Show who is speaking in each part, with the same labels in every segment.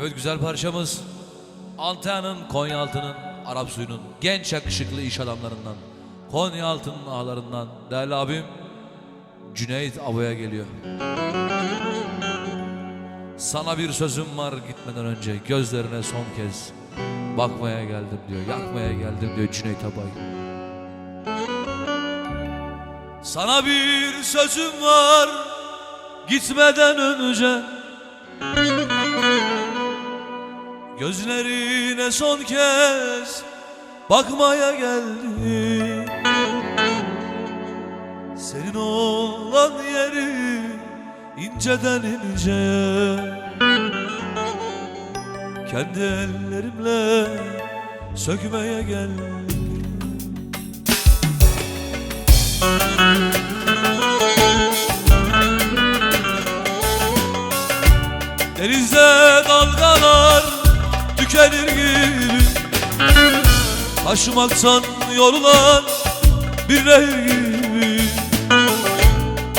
Speaker 1: Evet güzel parçamız Antalya'nın, Konyaaltı'nın, Arap suyunun genç yakışıklı iş adamlarından Konyaaltı'nın ağlarından değerli abim Cüneyt Abaya geliyor. Sana bir sözüm var gitmeden önce gözlerine son kez bakmaya geldim diyor, yakmaya geldim diyor Cüneyt Abay. Sana bir sözüm var gitmeden önce Gözlerine son kez bakmaya geldim. Senin olan yeri inceden ince Kendi ellerimle sökmeye geldim Denizde dalgalar tükenir gibi. Taşımaktan yorulan bir nehir gibi.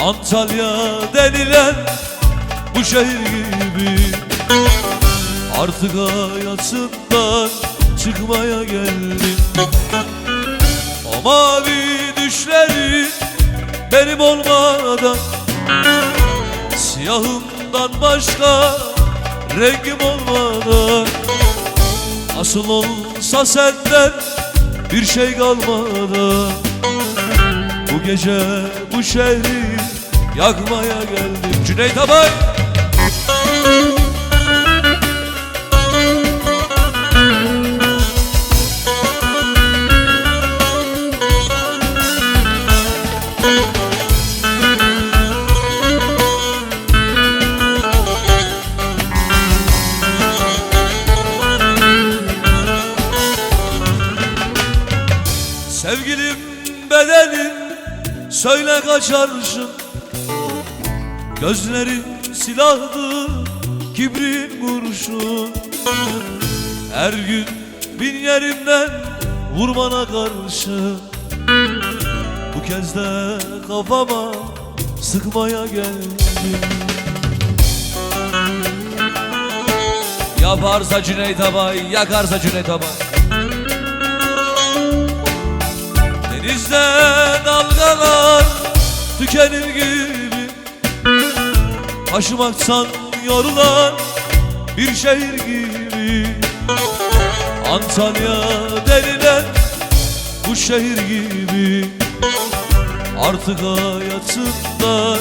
Speaker 1: Antalya denilen bu şehir gibi. Artık hayatından çıkmaya geldim. O mavi düşlerin benim olmadan Siyahımdan başka rengim olmadan Asıl olsa senden bir şey kalmadan Bu gece bu şehri yakmaya geldim. Cüneyt Abay Sevgilim bedenin söyle kaçarsın. Gözlerin silahlı kibrin kurşun. Her gün bin yerimden vurmana karşı. Bu kez de kafama sıkmaya geldim. Yaparsa Cüneyt Abay, yakarsa Cüneyt Abay tükenir gibi. Taşımaktan yorulan bir şehir gibi. Antalya denilen bu şehir gibi. Artık hayatımdan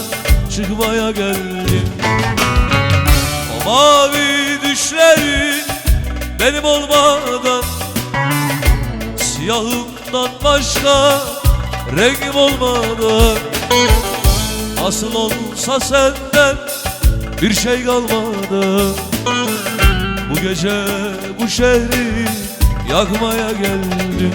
Speaker 1: çıkmaya geldim. O mavi düşlerin benim olmadan Siyahımdan başka rengim olmadan Asıl olsa senden bir şey kalmadı. Bu gece bu şehri yakmaya geldim